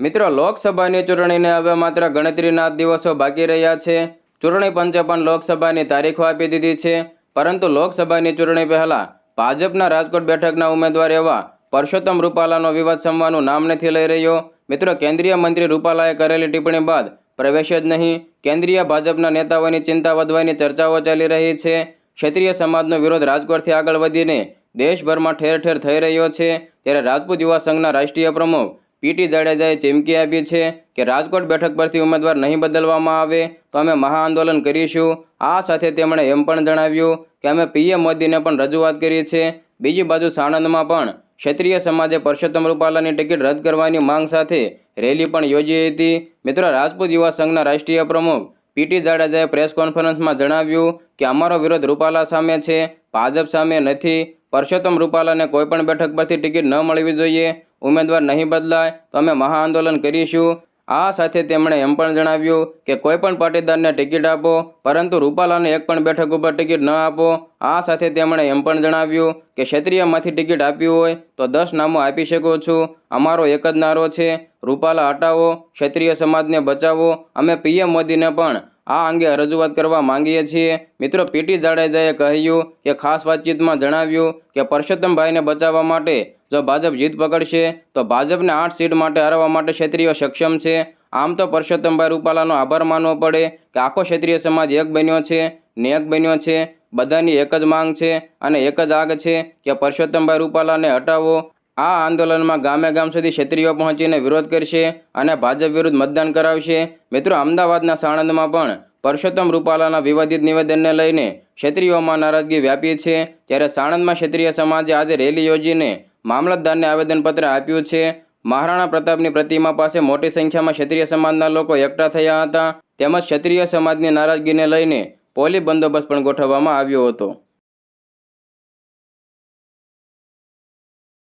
મિત્રો, લોકસભાની ચૂંટણીને હવે માત્ર ગણતરીના દિવસો બાકી રહ્યા છે. ચૂંટણી પંચે પણ લોકસભાની તારીખો આપી દીધી છે. પરંતુ લોકસભાની ચૂંટણી પહેલાં ભાજપના રાજકોટ બેઠકના ઉમેદવાર એવા પરસોત્તમ રૂપાલાનો વિવાદ સમવાનું નામ નથી લઈ રહ્યો. મિત્રો, કેન્દ્રીય મંત્રી રૂપાલાએ કરેલી ટિપ્પણી બાદ પ્રવેશ જ નહીં. કેન્દ્રીય ભાજપના નેતાઓની ચિંતા વધવાની ચર્ચાઓ ચાલી રહી છે. ક્ષત્રિય સમાજનો વિરોધ રાજકોટથી આગળ વધીને દેશભરમાં ઠેર ઠેર થઈ રહ્યો છે. ત્યારે રાજપૂત યુવા સંઘના રાષ્ટ્રીય પ્રમુખ પીટી જાડેજાએ ચીમકી આપી છે કે રાજકોટ બેઠક પરથી ઉમેદવાર નહીં બદલવામાં આવે તો અમે મહાઆંદોલન કરીશું. આ સાથે તેમણે એમ પણ જણાવ્યું કે અમે પીએમ મોદીને પણ રજૂઆત કરી છે બીજી બાજુ સાણંદમાં પણ ક્ષત્રિય સમાજે પરસોત્તમ રૂપાલાની ટિકિટ રદ કરવાની માંગ સાથે રેલી પણ યોજી હતી. મિત્રો, રાજપૂત યુવા સંઘના રાષ્ટ્રીય પ્રમુખ પીટી જાડેજાએ પ્રેસ કોન્ફરન્સમાં જણાવ્યું કે અમારો વિરોધ રૂપાલા સામે છે, ભાજપ સામે નથી. પરસોત્તમ રૂપાલાને કોઈપણ બેઠક પરથી ટિકિટ ન મળવી જોઈએ. ઉમેદવાર નહીં બદલાય, તો અમે મહાઆંદોલન કરીશું. આ સાથે તેમણે એમ પણ જણાવ્યું કે કોઈપણ પાટીદારને ટિકિટ આપો, પરંતુ રૂપાલાને એક પણ બેઠક ઉપર ટિકિટ ન આપો. આ સાથે તેમણે એમ પણ જણાવ્યું કે ક્ષત્રિયમાંથી ટિકિટ આપવી હોય, તો દસ નામો આપી શકું છું. અમારો એક જ નારો છે, રૂપાલા હટાવો, ક્ષત્રિય સમાજને બચાવો. અમે પીએમ મોદીને પણ આ અંગે રજૂઆત કરવા માંગીએ છીએ. મિત્રો પીટી જાડેજાએ કહ્યું કે ખાસ વાતચીતમાં જણાવ્યું કે પરસોત્તમભાઈને બચાવવા માટે જો ભાજપ જીત પકડશે, તો ભાજપને આઠ સીટ માટે હરાવવા માટે ક્ષેત્રીઓ સક્ષમ છે. આમ તો પરસોત્તમભાઈ રૂપાલાનો આભાર માનવો પડે કે આખો ક્ષેત્રીય સમાજ એક બન્યો છે ને બન્યો છે. બધાની એક જ માંગ છે અને એક જ આગ છે કે પરસોત્તમભાઈ રૂપાલાને હટાવો. આ આંદોલનમાં ગામે ગામ સુધી ક્ષત્રિયો પહોંચીને વિરોધ કરશે અને ભાજપ વિરુદ્ધ મતદાન કરાવશે. મિત્રો, અમદાવાદના સાણંદમાં પણ પરસોત્તમ રૂપાલાના વિવાદિત નિવેદનને લઈને ક્ષત્રિયોમાં નારાજગી વ્યાપી છે. ત્યારે સાણંદમાં ક્ષત્રિય સમાજે આજે રેલી યોજીને મામલતદારને આવેદનપત્ર આપ્યું છે. મહારાણા પ્રતાપની પ્રતિમા પાસે મોટી સંખ્યામાં ક્ષત્રિય સમાજના લોકો એકઠા થયા હતા. તેમજ ક્ષત્રિય સમાજની નારાજગીને લઈને પોલીસ બંદોબસ્ત પણ ગોઠવવામાં આવ્યો હતો.